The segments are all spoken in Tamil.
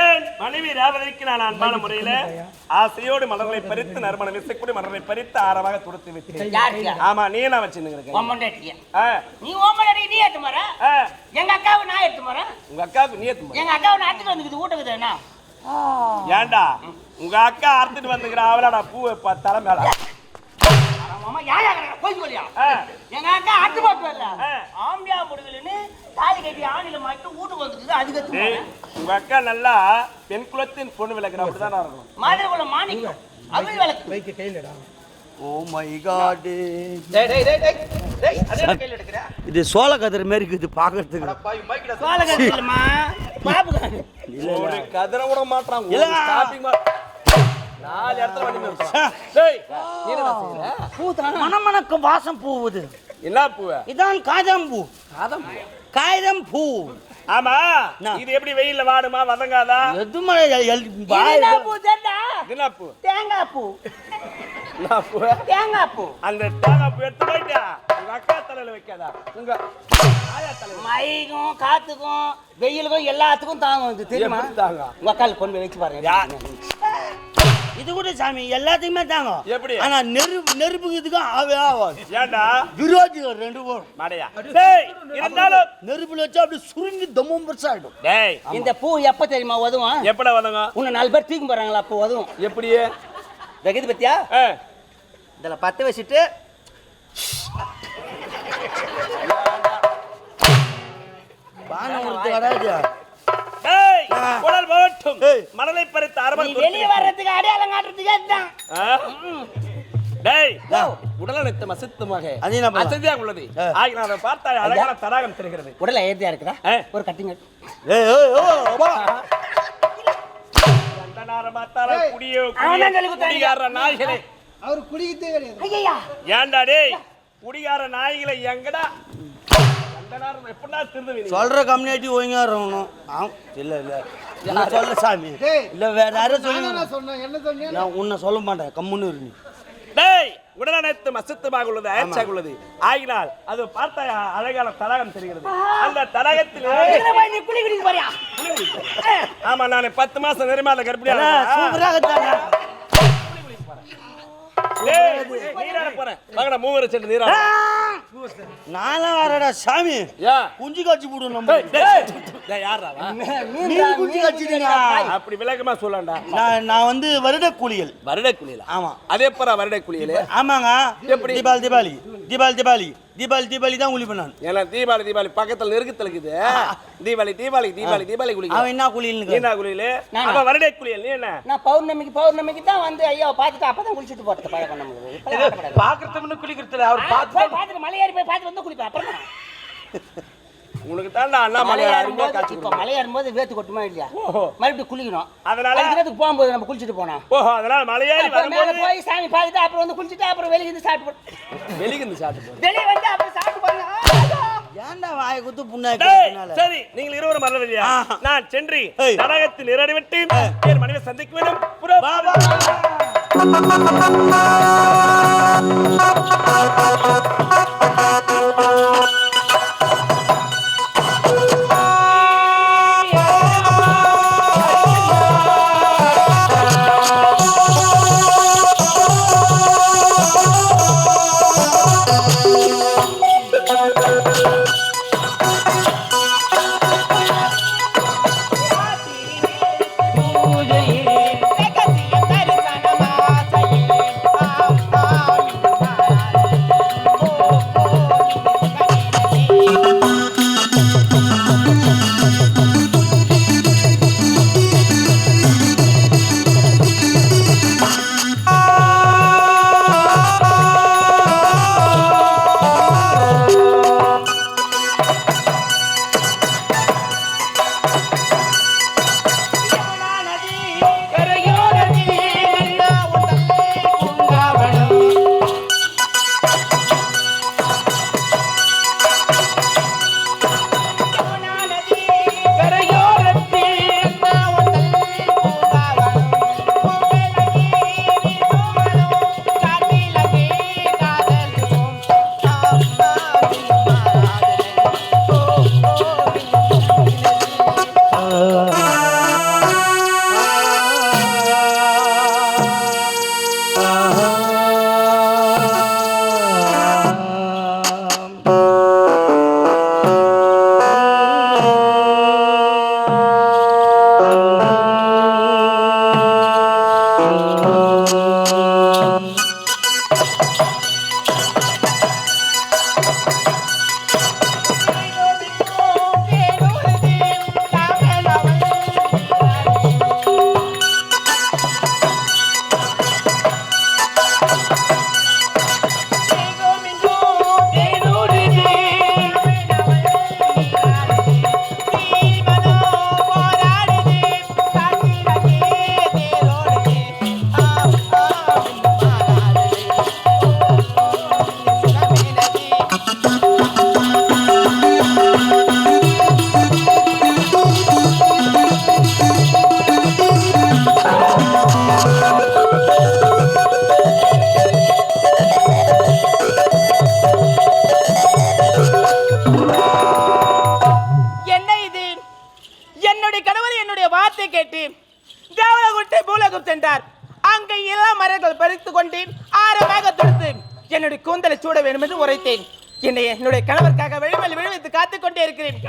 ஏன் மனைவி ராவதிக்கு நான் அன்பான முறையில ஆசையோடு மலர்களை பறித்து நறுமணம் விசைக்கூடி மலர்களை பறித்து ஆரமாக துடுத்து விட்டேன்? ஆமா நீ என்ன வச்சிருக்க நீ ஓமண்டாட்டி நீ ஏத்து மர எங்க அக்காவை நான் ஏத்து மர உங்க அக்காவுக்கு நீ ஏத்து எங்க அக்காவை நான் அத்துட்டு வந்துக்குது வீட்டுக்குது என்ன? ஏன்டா உங்க அக்கா அறுத்துட்டு வந்துக்கிற அவளாடா பூ வைப்பா தலை மேல மாமா யாரா போய் சொல்லியா ஆ, எங்க அக்கா அத்து போட்டு வரல. ஆம்பியா முடியலன்னு தாலி கட்டி ஆணில மட்டும் வீட்டுக்கு வந்துக்குது அதுக்கு உங்க அக்கா நல்லா பெண் குலத்தின் பொண்ணு விளக்குற அப்படிதான் இருக்கணும் மாதிரி உள்ள மாணிக்கம் அவிழ் விளக்கு. Oh my god. டேய் டேய் டேய் டேய் டேய் அதே கையில எடுக்கற? இது சோள கதிர் மாரி இருக்குது பார்க்கறதுக்கு சோளகத்தி இல்லம்மா. பாபு ஒரு கதிரை விட மாட்டான் இல்ல. ஸ்டாப்பிங் நாலு இடத்துல வண்டி நிறுத்துறான். டேய் நீ என்னடா செய்யற மணமணக்கும் வாசம் போகுது என்ன பூவ? இதான் காதம் பூ காகிதம் பூ ஆமா? இது எப்படி வெயில்ல வாடுமா? வதங்காதா? எதுமே என்ன பூ? தேங்காய் பூ. தேங்காய் பூ. அந்த தேங்காய் பூ எடுத்து போயிட்டா. உங்க அக்கா தலையில வைக்காதா? உங்க ஆயா தலையில மழைக்கும் காத்துக்கும் வெயிலுக்கும் எல்லாத்துக்கும் தாங்கும் இது தெரியுமா? தாங்க? உங்க அக்கால் கொண்டு போய் வச்சு பாருங்க? இது கூட சாமி எல்லாத்தையுமே தாங்க எப்படி? ஆனா நெருப்பு நெருப்புக்கு இதுக்கும் ஆவே ஆகாது. ஏன்டா விரோதிகள் ரெண்டு பேரும். மாடையா. டேய் இருந்தாலும் நெருப்புல வச்சு அப்படியே சுருங்கி தம்மம் பெருசா ஆயிடும். டேய் இந்த பூ எப்ப தெரியுமா உதவும் எப்படா வதங்க உன்னை நாலு பேர் தூக்கி போறாங்களா அப்போ உதவும் எப்படி? தகுதி பத்தியா ஆ, இதுல பத்து வச்சுட்டு பானம் கொடுத்து வராது. டேய் குடல் போட்டும். ஏய். மணலை பறித்து நீ அரபம் வெளியே வர்றதுக்கு அடையாளம் காட்டுறதுக்கு அதுதான். டேய் உடலனைத்து மசித்துமாக அது என்ன பண்ணலாம்? அசதியாக உள்ளது. ஆ. ஆகி நான் பார்த்தால் அழகான தடாகம் தெரிகிறது. உடல ஏத்தியா இருக்குதா. ஒரு கட்டிங் ஏய் ஏய் ஓ அப்பா கண்டனார பார்த்தால குடியோ அவன் தான் சொல்லி கொடுத்தாங்க. குடிகார நாய்களே. அவர் குடிக்கிட்டே கிடையாது. ஏன்டா டேய் குடிகார நாய்களை எங்கடா? சொல்ற கம்யூனிட்டி ஒழுங்கா இருக்கணும். இல்ல இல்ல. சொல்ல சாமி. இல்ல வேற யாரும் சொல்லி நான் சொன்னேன். என்ன சொன்னேன் நான் உன்னை சொல்ல மாட்டேன். கம்முன்னு இரு நீ. டேய் உடலனைத்து மசித்துமாக உள்ளது அயற்சியாக உள்ளது ஆகினால் அது பார்த்த அழகான தடாகம் தெரிகிறது. அந்த தடாகத்தில் நீ குளி குடிக்க போறியா ஆமா நான் பத்து மாசம் நெருமாத கர்ப்பிணியா சூப்பராக தாங்க நீராட போறேன் வாங்கடா மூவரை சென்று நீராட. நானும் வரடா சாமி? குஞ்சு காய்ச்சி போடும் நம்ம? நீர் குஞ்சு காய்ச்சிட்டீங்க அப்படி விளக்கமா சொல்லண்டா நான் நான் வந்து வருட கூலிகள் வருட குளியல ஆமா. அதே போற வருட குளியல ஆமாங்க. எப்படி? தீபாவளி தீபாவளி. தீபாவளி தீபாவளி. தீபாவளி தீபாவளி தான் குளிப்பேன் நான் ஏன்னா தீபாவளி தீபாவளி பக்கத்துல நெருக்கத்துல இருக்குது. தீபாவளி தீபாவளி தீபாவளி தீபாவளி குளிக்க அவன் என்ன குளியல் என்ன குளியல? அவன் வருட குளியல் நீ என்ன? நான் பௌர்ணமிக்கு பௌர்ணமிக்கு தான் வந்து ஐயா பார்த்துட்டு அப்பதான் குளிச்சுட்டு போறது பழக்கம் நம்மளுக்கு. பாக்குறதுக்கு குளிக்கிறதுல அவர் போய் பார்த்துட்டு மலையேறி போய் பார்த்துட்டு வந்து குளிப்பேன். அப்புறம் தான். உனக்கு தான்டா அண்ணாமலை மலையேறும் அருமையா போது இப்ப மலையேறும் போது வேத்து கொட்டுமா இல்லையா ஓஹோ. மறுபடியும் குளிக்கணும் அதனால? அதுக்கு போகும்போது நம்ம குளிச்சுட்டு போனோம் ஓஹோ அதனால மலையேறி வரும்போது போய் சாமி பார்த்துட்டு அப்புறம் வந்து குளிச்சுட்டு அப்புறம் வெளியே இருந்து சாப்பிட்டு போ- வெளியிருந்து சாப்பிட்டு வெளியே வந்து அப்புறம் சாப்பிட்டு போங்க ஏன்டா வாயை குத்து புண்ணாக்கு சரி நீங்கள் இருவரும் ஆஹா. நான் சென்று ஏய். தடகத்தில் நிறைவேற்றி என் மனைவி சந்திக்க வேண்டும் புறா- பறித்து கொண்டு ஆரமாக தொடுத்து என்னுடைய கூந்தலை சூட வேண்டும் என்று உரைத்தேன். என்னை என்னுடைய கணவருக்காக வெளிமல் விழுவித்து காத்துக் கொண்டே இருக்கிறேன்.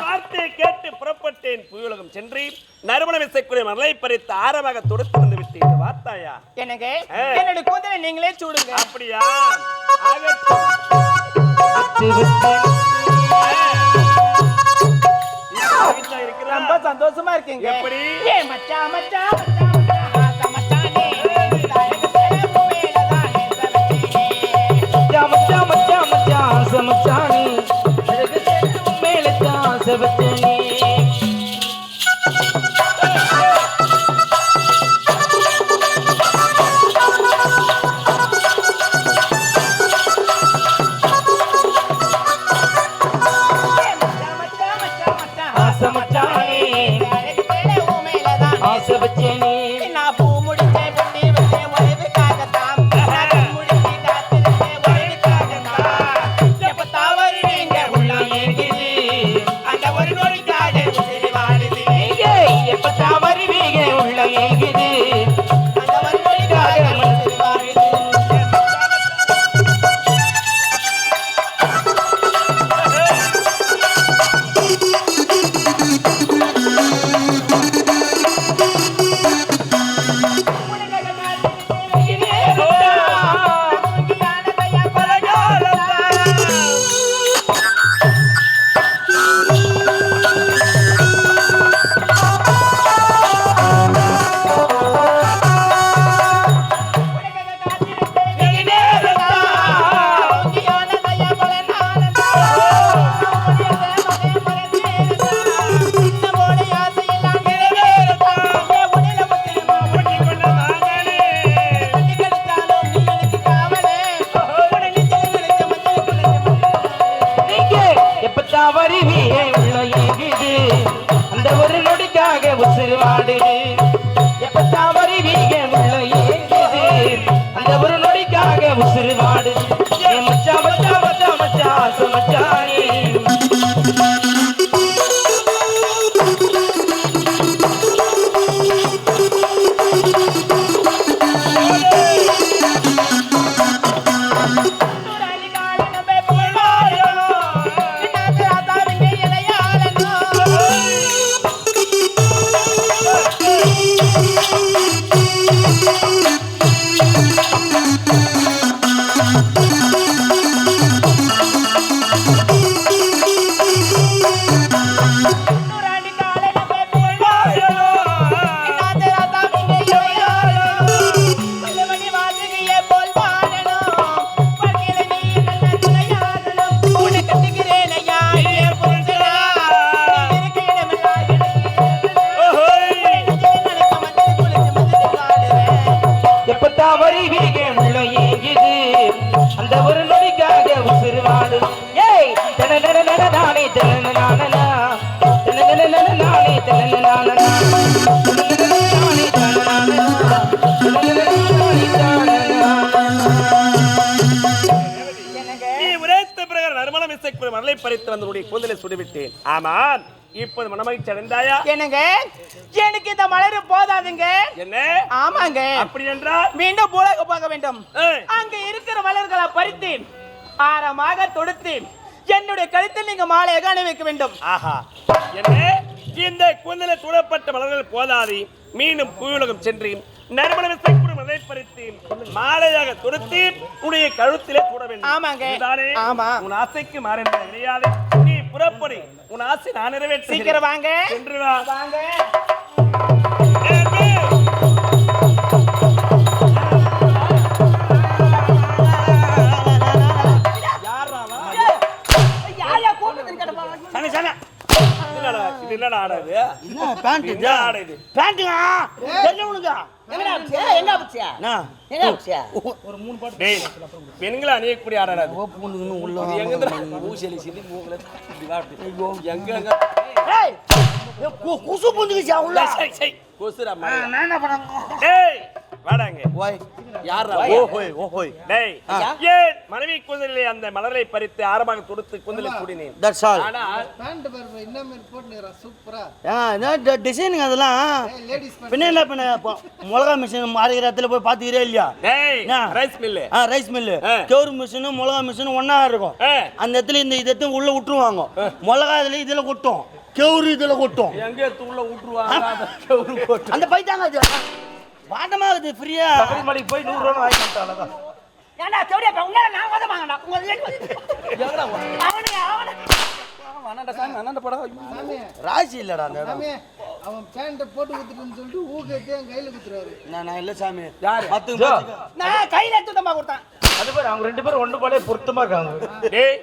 வார்த்தையை கேட்டு புறப்பட்டேன். புயலகம் சென்று நறுமண விசைக்குரிய மலை பறித்து ஆரமாக தொடுத்து வந்து விட்டேன். வார்த்தாயா? ஆ. என்னுடைய கூந்தலை நீங்களே சூடுங்க. அப்படியா? ஆகட்டும். ரொம்ப சந்தோஷமா இருக்கீங்க. எப்படி? ஏ மச்சான் மச்சான் மச்சான் மச்சான் ஆசை மச்சானே. தாயகத்தே உமேலதானே பறித்து வந்தனுடைய கூந்தலை சுடிவிட்டேன். ஆமாம் இப்போது மனமகிழ்ச்சி அடைந்தாயா? என்னங்க? எனக்கு இந்த மலர் போதாதுங்க. என்ன? ஆமாங்க. அப்படி என்றால்? மீண்டும் பூலக போக வேண்டும். அங்க இருக்கிற மலர்களை பறித்து ஆரமாக தொடுத்து என்னுடைய கழுத்தில் நீங்க மாலையாக அணிவிக்க வேண்டும். ஆஹா. என்ன? இந்த கூந்தலை சூடப்பட்ட மலர்கள் போதாது. மீண்டும் பூயுலகம் சென்று நறுமண பறித்து மாலையாக தொடுத்து உன்னுடைய கழுத்திலே வேண்டும். ஆமாங்க. ஆமா. உன் ஆசைக்கு மாறின கிடையாது நீ புறப்படி. உன் ஆசை நான் நிறைவேற்ற சீக்கிரம் வாங்க. சென்று வாங்க. ஆடாடா இது. பூண்டுங்கன்னு உள்ள இது எங்கடா? ஊசலி சிலி மூக்குல இப்படி வா அப்படி. எங்க குசு பூந்துக்குச்சா உள்ள. நான் என்ன பண்ண டேய், வாடா இங்க. ஓய். யாரா ஓஹோய் ஓஹோய் டேய் ஏன் மனைவி கூந்தலிலே அந்த மலரை பறித்து ஆரமாக தொடுத்து கூந்தலை சூடினேன்? தட்ஸ் ஆல் ஆனால் பேண்ட் பாரு என்ன மாதிரி போட்டுக்கிறான் சூப்பரா. ஏங்க டிசைனுங்க அதெல்லாம்? லேடிஸ் பின்ன என்ன பின்ன இப்போ மிளகா மிஷின் மாறுகிற இடத்துல போய் பார்த்துக்கிறே இல்லையா? டேய்? ரைஸ் மில்லு ஆ ரைஸ் மில்லு ஆ. கேவுரு மிஷினு மிளகா மிஷினு ஒன்றா இருக்கும். அந்த இடத்துல இந்த இதை எடுத்து உள்ள விட்டுருவாங்க. மிளகா இதில் இதில் கொட்டும். கேவுரு இதில் கொட்டும். எங்கே தூள்ள விட்டுருவாங்க? அந்த பைத்தாங்க அது வாட்டமாகுது ஃப்ரீயா மணிக்கு போய் நூறு ரூபா வாங்கி வந்துட்டாங்க ஏண்டா தேவடியா உங்களை நான் வத வாங்கடா உங்க அவனே. அவனே சாமி. ராசி இல்லடா அந்த இடம். சாமி. அவன் பேண்ட்டை போட்டு குத்துட்டுன்னு சொல்லிட்டு ஊக்கத்தை என் கையில குத்துறாரு. நான் நான் இல்லை சாமி. யாரு? பத்து. நான் கையில எடுத்து தம்பா கொடுத்தேன். அது பேர் அவங்க ரெண்டு பேரும் ஒன்று போலே பொருத்தமா இருக்காங்க. டேய்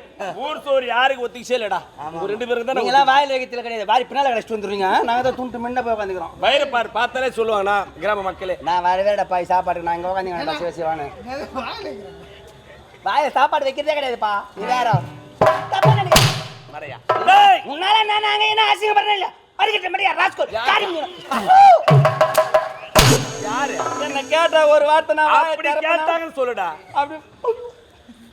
ஊர் சோறு யாருக்கு ஒத்திக்கிச்சே இல்லடா? உங்க ரெண்டு பேருக்கு தான் நீங்களாம் வாயில் வைக்கத்துல கிடையாது. வாரி பின்னால கழிச்சிட்டு வந்துருவீங்க. நாங்க தான் துண்டு முன்ன போய் உட்காந்துக்கிறோம் வயிறு பாரு பார்த்தாலே சொல்லுவாங்கண்ணா கிராம மக்களே. நான் வரவேடா பாய் சாப்பாட்டுக்கு நான் இங்க உட்காந்துக்கிறேன் சிவ சிவானு வாயில சாப்பாடு வைக்கிறதே கிடையாதுப்பா. வேற. தப்பா நினைக்க மறையா. டேய் உன்னால நான் நாங்க என்ன அசிங்கப்படுறேன் இல்ல? அடிக்கிட்ட மரியா ராஸ்கோல் காரி யாரு? என்ன கேட்ட ஒரு வார்த்தை நான் அப்படி? கேட்டாங்கன்னு சொல்லுடா. அப்படி.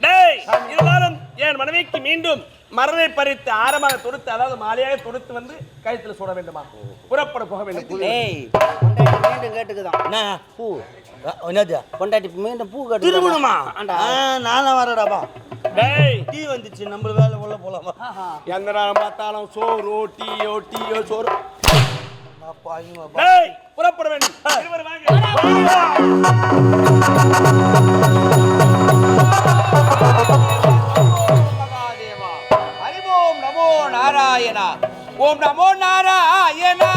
டேய் இருந்தாலும் என் மனைவிக்கு மீண்டும் மரணை பறித்து ஆரமாக தொடுத்து அதாவது மாலையாக தொடுத்து வந்து கழுத்துல சுட வேண்டுமா? புறப்பட போக வேண்டும். டேய் கேட்டுக்குதான். என்ன? பூ. என்னது? பொண்டாட்டி மீண்டும் பூ கட்டு திருமணமா? நானும் வரடாப்பா டேய். டீ வந்துச்சு நம்ம வேலை உள்ள போலாமா? எந்த நேரம் பார்த்தாலும் சோறு டீயோ டீயோ சோறு. டேய் புறப்பட வேண்டும் இருவர் வாங்க. ஓம் நமோ நாராயணா. ஓம் நமோ நாராயணா.